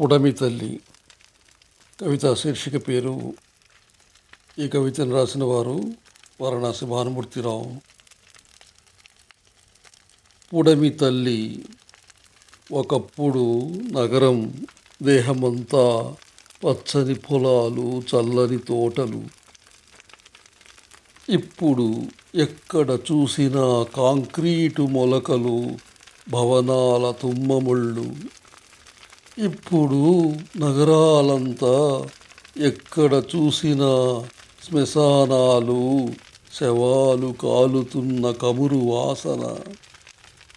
పుడమి తల్లి కవిత శీర్షిక పేరు ఈ కవితను రాసిన వారు వారణాసి భానుమూర్తిరావు. పుడమి తల్లి ఒకప్పుడు నగరం దేహమంతా పచ్చని పొలాలు చల్లని తోటలు. ఇప్పుడు ఎక్కడ చూసినా కాంక్రీటు మొలకలు భవనాల తుమ్మముళ్ళు. ఇప్పుడు నగరాలంతా ఎక్కడ చూసినా శ్మశానాలు శవాలు కాలుతున్న కమురు వాసన.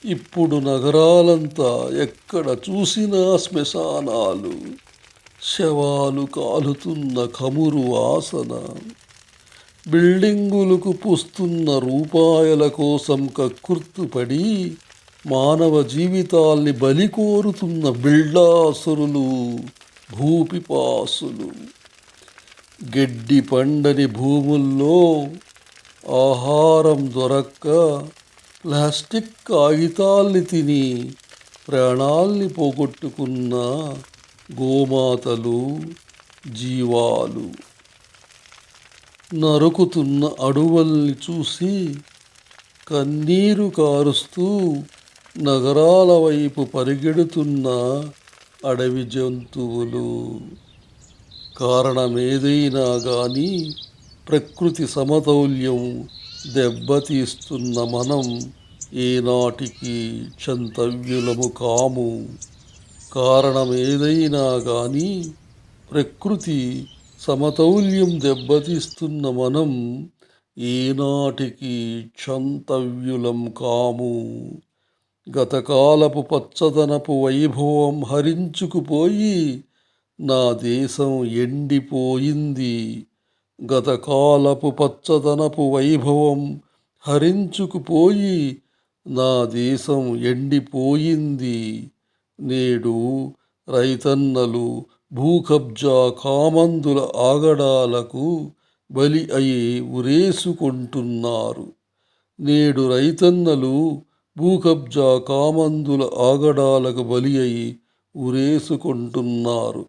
ఇప్పుడు నగరాలంతా ఎక్కడ చూసినా శ్మశానాలు శవాలు కాలుతున్న కమురు వాసన. బిల్డింగులకు పుస్తున్న రూపాయల కోసం కక్కుర్తుపడి మానవ జీవితాల్ని బలి కోరుతున్న బిల్డాసురులు భూపిపాసులు. గడ్డి పండని భూముల్లో ఆహారం దొరక్క ప్లాస్టిక్ కాగితాల్ని తిని ప్రాణాల్ని పోగొట్టుకున్న గోమాతలు జీవాలు. నరుకుతున్న అడవుల్ని చూసి కన్నీరు కారుస్తూ నగరాల వైపు పరిగెడుతున్న అడవి జంతువులు. కారణమేదైనా కానీ ప్రకృతి సమతౌల్యం దెబ్బతీస్తున్న మనం ఏనాటికి క్షంతవ్యులము కాము. కారణమేదైనా కానీ ప్రకృతి సమతౌల్యం దెబ్బతీస్తున్న మనం ఏనాటికి క్షంతవ్యులం కాము. గతకాలపు పచ్చదనపు వైభవం హరించుకుపోయి నా దేశం ఎండిపోయింది. గతకాలపు పచ్చదనపు వైభవం హరించుకుపోయి నా దేశం ఎండిపోయింది. నేడు రైతన్నలు భూకబ్జా కామందుల ఆగడాలకు బలి అయి ఉరేసుకుంటున్నారు. నేడు రైతన్నలు భూకబ్జా కామందుల ఆగడాలకు బలి అయి ఉరేసుకుంటున్నారు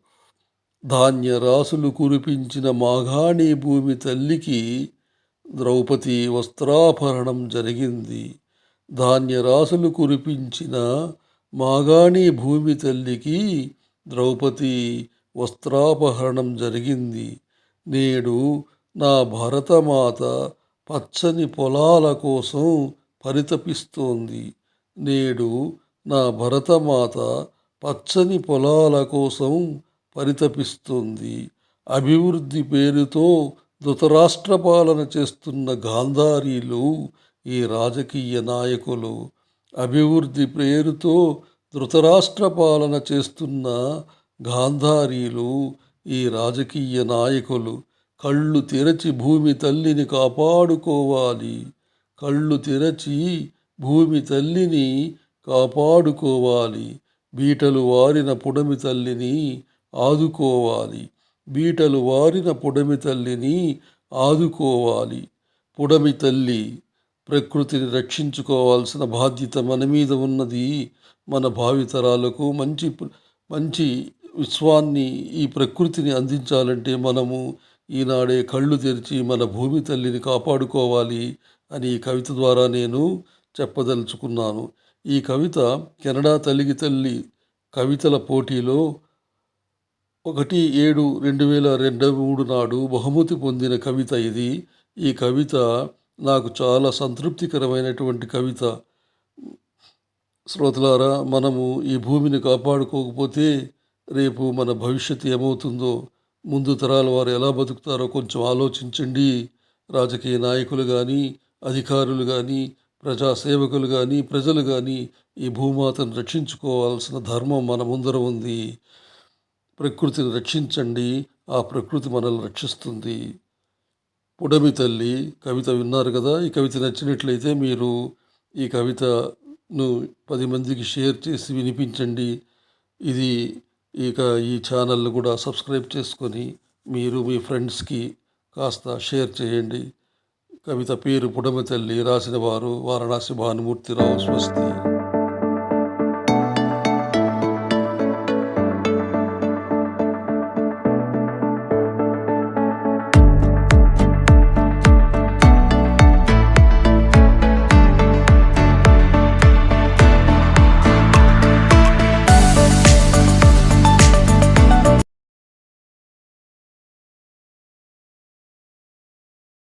ధాన్య రాసులు కురిపించిన మాఘాణి భూమి తల్లికి ద్రౌపది వస్త్రాభరణం జరిగింది. ధాన్య రాసులు కురిపించిన మాగాణి భూమి తల్లికి ద్రౌపది వస్త్రాపహరణం జరిగింది. నేడు నా భరతమాత పచ్చని పొలాల కోసం పరితపిస్తోంది. నేడు నా భరతమాత పచ్చని పొలాల కోసం పరితపిస్తుంది. అభివృద్ధి పేరుతో ధృతరాష్ట్ర పాలన చేస్తున్న గాంధారీలు ఈ రాజకీయ నాయకులు. అభివృద్ధి పేరుతో ధృతరాష్ట్ర పాలన చేస్తున్న గాంధారీలు ఈ రాజకీయ నాయకులు. కళ్ళు తెరచి భూమి తల్లిని కాపాడుకోవాలి. కళ్ళు తెరచి భూమి తల్లిని కాపాడుకోవాలి. బీటలు వారిన పుడమి తల్లిని ఆదుకోవాలి. బీటలు వారిన పుడమి తల్లిని ఆదుకోవాలి. పుడమి తల్లి ప్రకృతిని రక్షించుకోవాల్సిన బాధ్యత మన మీద ఉన్నది. మన భావితరాలకు మంచి మంచి విశ్వాన్ని ఈ ప్రకృతిని అందించాలంటే మనము ఈనాడే కళ్ళు తెరిచి మన భూమి తల్లిని కాపాడుకోవాలి అని ఈ కవిత ద్వారా నేను చెప్పదలుచుకున్నాను. ఈ కవిత కెనడా తల్లికి తల్లి కవితల పోటీలో ఒకటి ఏడు రెండు వేల రెండు మూడు నాడు బహుమతి పొందిన కవిత ఇది. ఈ కవిత నాకు చాలా సంతృప్తికరమైనటువంటి కవిత. శ్రోతలారా మనము ఈ భూమిని కాపాడుకోకపోతే రేపు మన భవిష్యత్తు ఏమవుతుందో ముందు తరాల వారు ఎలా బతుకుతారో కొంచెం ఆలోచించండి. రాజకీయ నాయకులు కానీ అధికారులు కానీ ప్రజాసేవకులు కానీ ప్రజలు కానీ ఈ భూమాతను రక్షించుకోవాల్సిన ధర్మం మన ముందర ఉంది. ప్రకృతిని రక్షించండి. ఆ ప్రకృతి మనల్ని రక్షిస్తుంది. పుడమి తల్లి కవిత విన్నారు కదా? ఈ కవిత నచ్చినట్లయితే మీరు ఈ కవితను పది మందికి షేర్ చేసి వినిపించండి. ఇది ఇక ఈ ఛానల్ కూడా సబ్స్క్రైబ్ చేసుకొని మీరు మీ ఫ్రెండ్స్కి కాస్త షేర్ చేయండి. కవిత పేరు పుడమతల్లి రాసిన వారు వారణాసి భానుమూర్తిరావు స్వస్తి.